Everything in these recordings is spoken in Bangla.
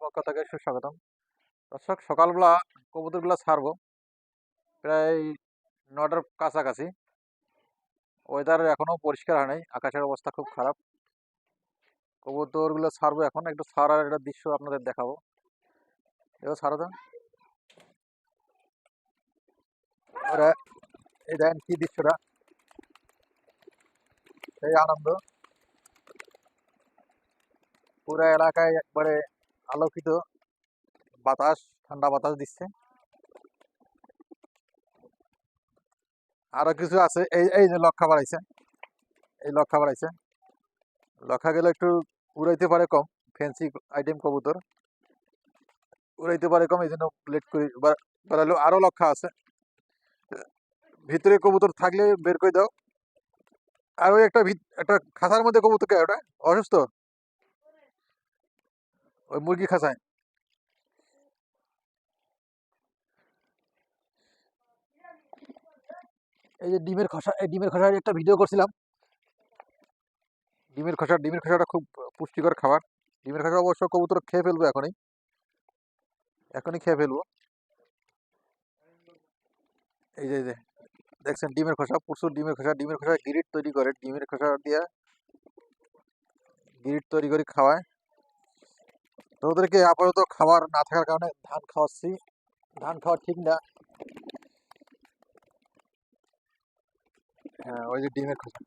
পক্ষ থেকে সুস্বাগতম। দর্শক, সকালবেলা কবুতরগুলো ছাড়বো। প্রায় নটার কাছাকাছি। ওয়েদার এখনও পরিষ্কার হয় নাই। আকাশের অবস্থা খুব খারাপ। কবুতরগুলো ছাড়বো এখন। একটু ছাড়ার একটা দৃশ্য আপনাদের দেখাবো। দেখো ছাড়ো তো এই দেখেন কি দৃশ্যটা। এই আনন্দ। পুরো এলাকায় একবারে আলোকিত বাতাস, ঠান্ডা বাতাস দিচ্ছে। আরও কিছু আছে, এই এই যে লক্ষা বাড়াইছে। এই লক্ষা বাড়াইছে। লক্ষা গেলে একটু উড়াইতে পারে কম ফ্যান্সি আইটেম কবুতর। উড়াইতে পারে কম, এই জন্য লেট করি বা- বাড়ালো। আরও লক্ষা আছে। ভিতরে কবুতর থাকলে বের করে দাও। আর ওই একটা একটা খাঁচার মধ্যে কবুতর কে, ওটা? অসুস্থ? ওই মুরগি খাঁচায় এই যে ডিমের খোসা, এই ডিমের খোসার একটা ভিডিও করছিলাম। ডিমের খোসা, ডিমের খোসাটা খুব পুষ্টিকর খাবার। ডিমের খোসা অবশ্য কবুতর খেয়ে ফেলব এখনই। এখনই খেয়ে ফেলব। এই যে দেখছেন ডিমের খোসা, প্রচুর ডিমের খোসা। ডিমের খোসা গিরিট তৈরি করে। ডিমের খোসা দিয়ে গিরিট তৈরি করে খাওয়ায়। তো ওদেরকে আপাতত খাবার না থাকার কারণে ধান খাওয়াচ্ছি। ধান খাওয়া ঠিক না। হ্যাঁ ওই যে ডিমের খোসা।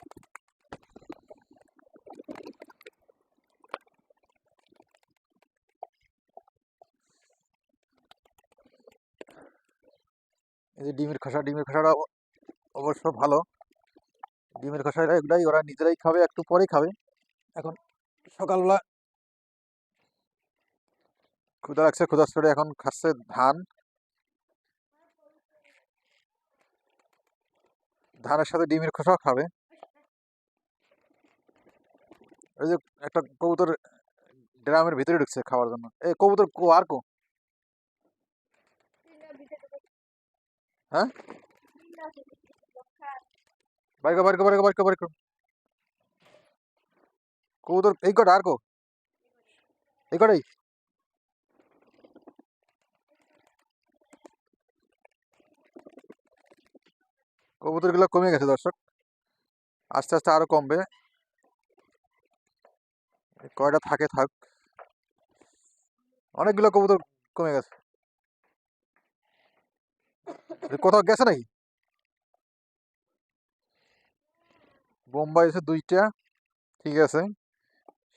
এই যে ডিমের খোসা, ডিমের খোসাটা অবশ্য ভালো। ডিমের খোসা এগুলাই ওরা নিজেরাই খাবে, একটু পরেই খাবে। এখন সকালবেলা ক্ষুদা লাগছে ক্ষুদা স্তরে এখন খাচ্ছে ধান। ধানের সাথে ডিমের খোসাও খাবে। ওই যে একটা কবুতর ড্রামের ভিতরে ঢুকছে খাওয়ার জন্য। এই কবুতর কো, আর কো? হ্যাঁ? কর। কবুতর এই কটা, আর কো? এই কটাই। কবুতরগুলো কমে গেছে, দর্শক। আস্তে আস্তে আরও কমবে। কয়টা থাকে থাক। অনেকগুলো কবুতর কমে গেছে। কোথাও গেছে নাকি? বোম্বাই এসে দুইটা। ঠিক আছে।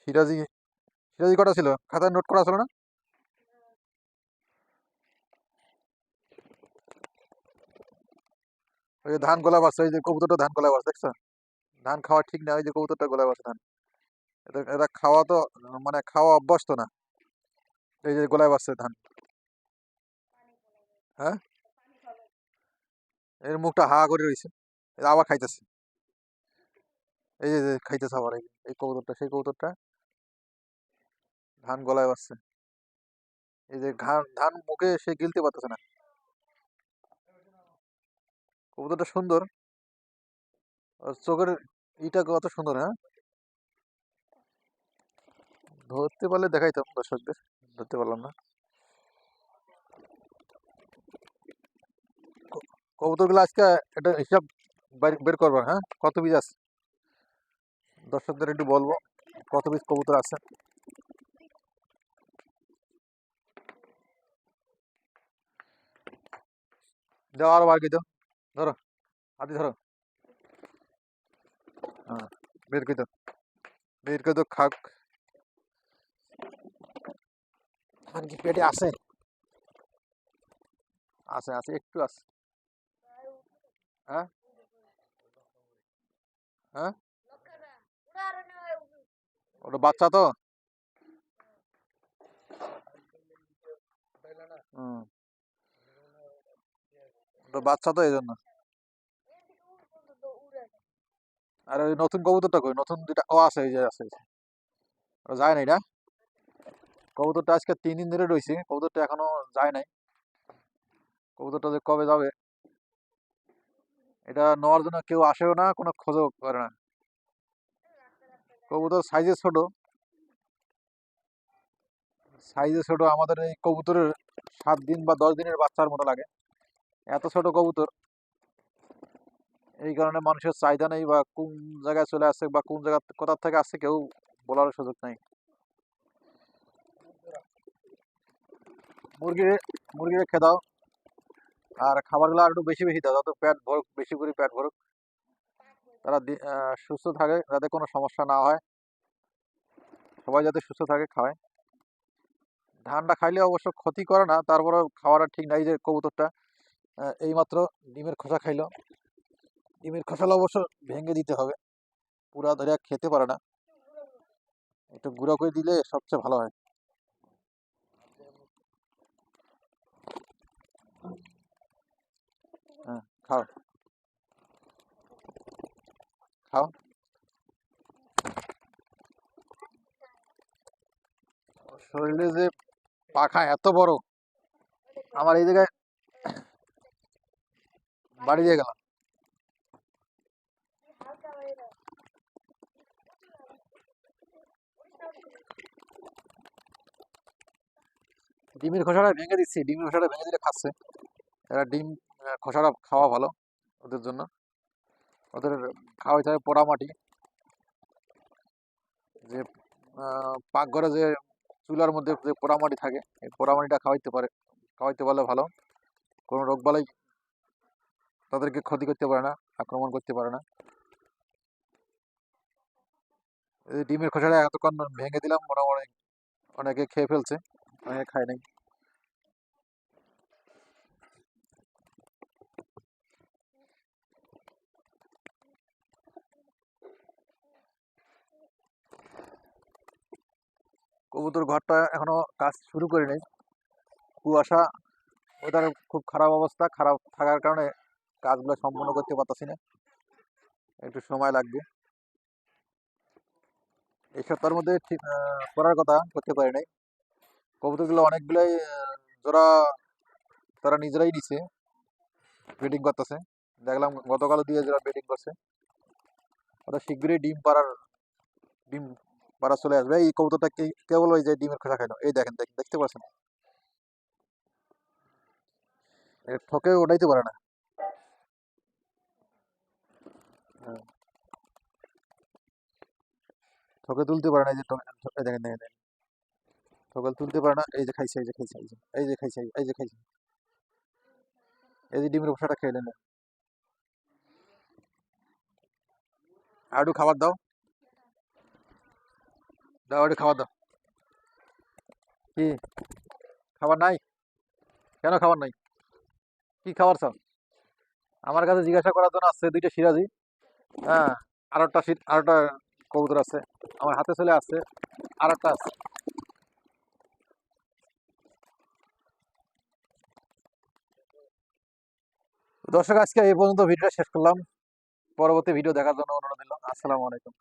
সিরাজি সিরাজি কটা ছিল? খাতায় নোট করা ছিল না? ওই যে ধান গোলা বাড়ছে এই যে কবুতরটা ধান গোলা বাড়ছে দেখছ? ধান খাওয়া ঠিক না, ওই যে কবুতরটা গোলা বাড়ছে ধান। এটা খাওয়া তো মানে খাওয়া অভ্যস্ত না। এই যে গোলায় বাড়ছে ধান। হ্যাঁ? এর মুখটা হা করে রয়েছে এটা আবার খাইতেছে। এই যে খাইতেছে আবার এই কবুতরটা, সেই কবুতরটা। ধান গলায় বাড়ছে এই যে ধান মুখে সে গিলতে পারতেছে না। কবুতরটা সুন্দর। চোখের ইটা কত সুন্দর হ্যাঁ? ধরতে পারলে দেখাইতাম দর্শকদের, ধরতে পারলাম না। কবুতর কবুতরগুলো আজকে একটা হিসাব বের করব হ্যাঁ? কত বীজ আছে? দর্শকদের একটু বলব, কত বীজ কবুতর আছে? দাও আরও বার করে দাও। ধরো, হাতি ধরো। হ্যাঁ বের করে দাও, বের করে দাও, খাক। ধান কি পেটে আছে? আছে আছে, একটু আছে। হ্যাঁ? হ্যাঁ? ওটা বাচ্চা তো? হুম। বাচ্চা তো এই জন্য আর ওই নতুন কবুতরটা কই? নতুন দুটা ও আছে, এই যে আছে যায় নাই না? কবুতরটা আজকে তিন দিন ধরে রয়েছে কবুতরটা এখনও যায় নাই। কবুতরটা যে কবে যাবে? এটা নেওয়ার জন্য কেউ আসেও না, কোনো খোঁজও করে না। কবুতর সাইজে ছোট। সাইজে ছোট আমাদের এই কবুতরের সাত দিন বা দশ দিনের বাচ্চার মতো লাগে। এত ছোট কবুতর। এই কারণে মানুষের চাহিদা নেই বা কোন জায়গায় চলে আসছে বা কোন জায়গা কোথা থেকে আসছে কেউ বলার সুযোগ নেই। মুরগি, মুরগিরে খেয়ে দাও। আর খাবারগুলো আর একটু বেশি বেশি দাও, যত পেট ভরুক, বেশি করে পেট ভরুক। তারা সুস্থ থাকে, যাতে কোনো সমস্যা না হয়। সবাই যাতে সুস্থ থাকে খাওয়ায় ধানটা খাইলে অবশ্য ক্ষতি করে না তারপরে খাওয়াটা ঠিক নাই যে কবুতরটা। এইমাত্র ডিমের খোসা খাইলো। ডিমের খোসাটা অবশ্য ভেঙে দিতে হবে। পুরা ধরে খেতে পারে না। একটু গুঁড়ো করে দিলে সবচেয়ে ভালো হয়। হ্যাঁ খাও। খাও। শরীরে যে পাখা এত বড়, আমার এই জায়গায় বাড়ি দিয়ে গেলাম। ডিমের খোসাটা ভেঙে দিচ্ছি, ডিমের খোসাটা ভেঙে দিলে খাচ্ছে। এরা ডিম খোসাটা খাওয়া ভালো ওদের জন্য। ওদের খাওয়াইতে হবে পোড়া মাটি। যে পাকঘরে যে চুলার মধ্যে যে পোড়া মাটি থাকে, এই পোড়া মাটিটা খাওয়াইতে পারে, খাওয়াইতে পারলে ভালো। কোনো রোগ বালাই তাদেরকে ক্ষতি করতে পারে না, আক্রমণ করতে পারে না। ডিমের খোসাটা এতক্ষণ ভেঙে দিলাম, মোটামুটি অনেকে খেয়ে ফেলছে, অনেকে খায় নাই। কবুতর ঘরটা এখনও কাজ শুরু করি নাই কুয়াশা ওয়েদার খুব খারাপ অবস্থা, খারাপ থাকার কারণে কাজগুলো সম্পূর্ণ করতে পারতাছি না। একটু সময় লাগবে। এই সপ্তাহের মধ্যে ঠিক করার কথা করতে পারি নাই। কবুতরগুলো অনেকগুলাই জোড়া তারা নিজেরাই নিছে। ব্রিডিং করতেছে। দেখলাম গতকাল দিয়ে যারা ব্রিডিং করছে, ওরা শীঘ্রই ডিম পাড়ার, ডিম পাড়া চলে আসবে। এই কবুতরটা কেবল ওই যে ডিমের খোসা খাইলো। এই দেখেন দেখ- দেখতে পাচ্ছেন? ঠকে ওঠাইতে পারে না হ্যাঁ, ঠকে তুলতে পারে না এই যে দেখেন দেখেন দেখেন। ঠকে তুলতে পারে না, এই যে খাইছে, এই যে খাইছে, এই যে এই যে খাইছে, এই যে খাইছে। এই যে ডিমের খোসাটা খেয়ে নেন। আর একটু খাবার দাও। দাও একটু খাবার দাও। কি? খাবার নাই? কেন খাবার নাই? কি খাবার চাও? আমার কাছে জিজ্ঞাসা করার জন্য আছে দুইটা সিরাজি হ্যাঁ আরেকটা শীত, আরেকটা কবুতর আছে। আমার হাতে চলে আছে আর একটা আছে। দর্শক, আজকে এই পর্যন্ত ভিডিওটা শেষ করলাম। পরবর্তী ভিডিও দেখার জন্য অনুরোধ দিলাম আসসালামু আলাইকুম।